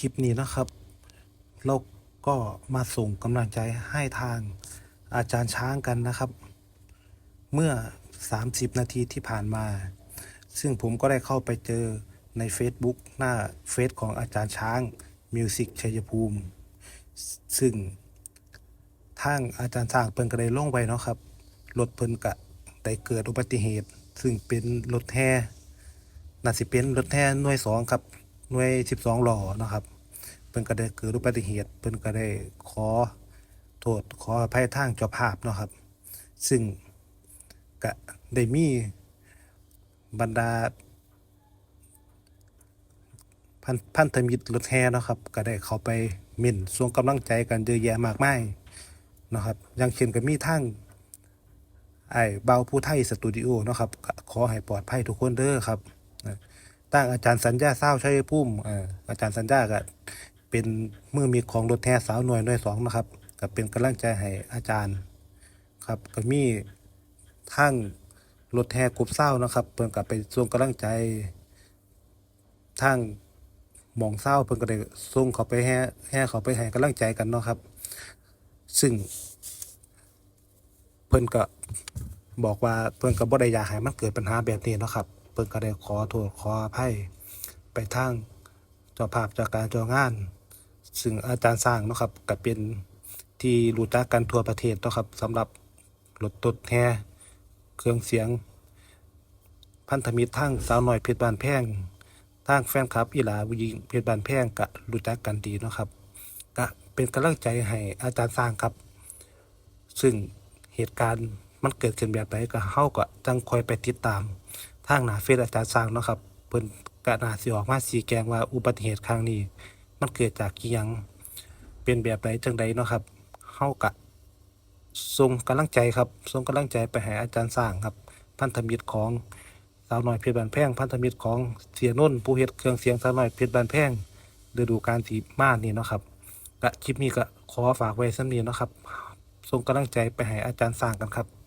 คลิปนี้นะครับเราก็มาส่งกำลังใจให้ทางอาจารย์ช้างกันนะครับ เมื่อ 30 นาทีที่ผ่านมา ซึ่งผมก็ได้เข้าไปเจอใน Facebook หน้าเฟซของอาจารย์ช้างมิวสิกชัยภูมิ ซึ่งทางอาจารย์ช้างเพิ่นก็ได้ลงไว้เนาะครับรถเพิ่นกะได้เกิดอุบัติเหตุ ซึ่งเป็นรถแห่น่าสิเป็นรถแห่หน่วยสองครับ หน่วย12หล้อนะครับ เพิ่นก็ได้เกิดอุบัติเหตุเพิ่นก็ได้ขอโทษขออภัยทางเจ้าภาพเนาะครับ ซึ่งก็ได้มีบรรดาพันพันธมิตรรถแห่เนาะครับ ก็ได้เข้าไปเม่นส่งกำลังใจกันเยอะแยะมากมายนะครับ อย่างเช่นก็มีทั้งไอ้เบาผู้ไทยสตูดิโอเนาะครับ ขอให้ปลอดภัยทุกคนเด้อครับนะ ตั้งอาจารย์สัญญาเศร้าชัยพุ่มออาจารย์สัญญาก็เป็นมือมีของรถแห่สาวหน่วยหน่วยสองนะครับก็เป็นกำลังใจให้อาจารย์ครับก็มีทั้งรถแห่กบเศร้านะครับเพิ่นก็ไปส่งกำลังใจทางหมองเศร้าเพิ่นก็ได้ส่งเขาไปแห่แห่เขาไปให้กำลังใจกันเนาะครับ ซึ่ง เพิ่นก็บอกว่าเพิ่นก็บ่ได้อยากให้มันเกิดปัญหาแบบนี้เนาะครับ พิ่นก็ได้ขอโทษขออภัยไปทางเจ้าภาพจากการจ้างาน ซึ่งอาจารย์สร้างเนาะครับก็เป็นที่รู้จักกันทั่วประเทศเนาะครับสำหรับรถตดแห่เครื่องเสียง พันธมิตรทั้งสาวน้อยเพชรบานแพงทางแฟนคลับอีหลาวิญิงเพชรบานแพงก็รู้จักกันดีเนาะครับก็เป็นกำลังใจให้อาจารย์สร้างครับ ซึ่งเหตุการณ์มันเกิดขึ้นแบบไหนก็เฮาก็จังคอยไปติดตาม ทางหน้าเฟซอาจารย์สร้างเนาะครับเพิ่นก็น่าสิออกมาชี้แจงว่าอุบัติเหตุครั้งนี้ มันเกิดจากอิหยังเป็นแบบไหนจังใดเนาะครับเฮาก็ส่งกำลังใจครับส่งกำลังใจไปให้อาจารย์สร้างครับ พันธมิตรของสาวน้อยเพชรบานแพงพันธมิตรของเสียนุ่นผู้เฮ็ดเครื่องเสียงสาวน้อยเพชรบานแพงฤดูกาลสีมานี่เนาะครับกะคลิปนี้ก็ขอฝากไว้สำนี้เนาะครับส่งกำลังใจไปให้อาจารย์สร้างกันครับ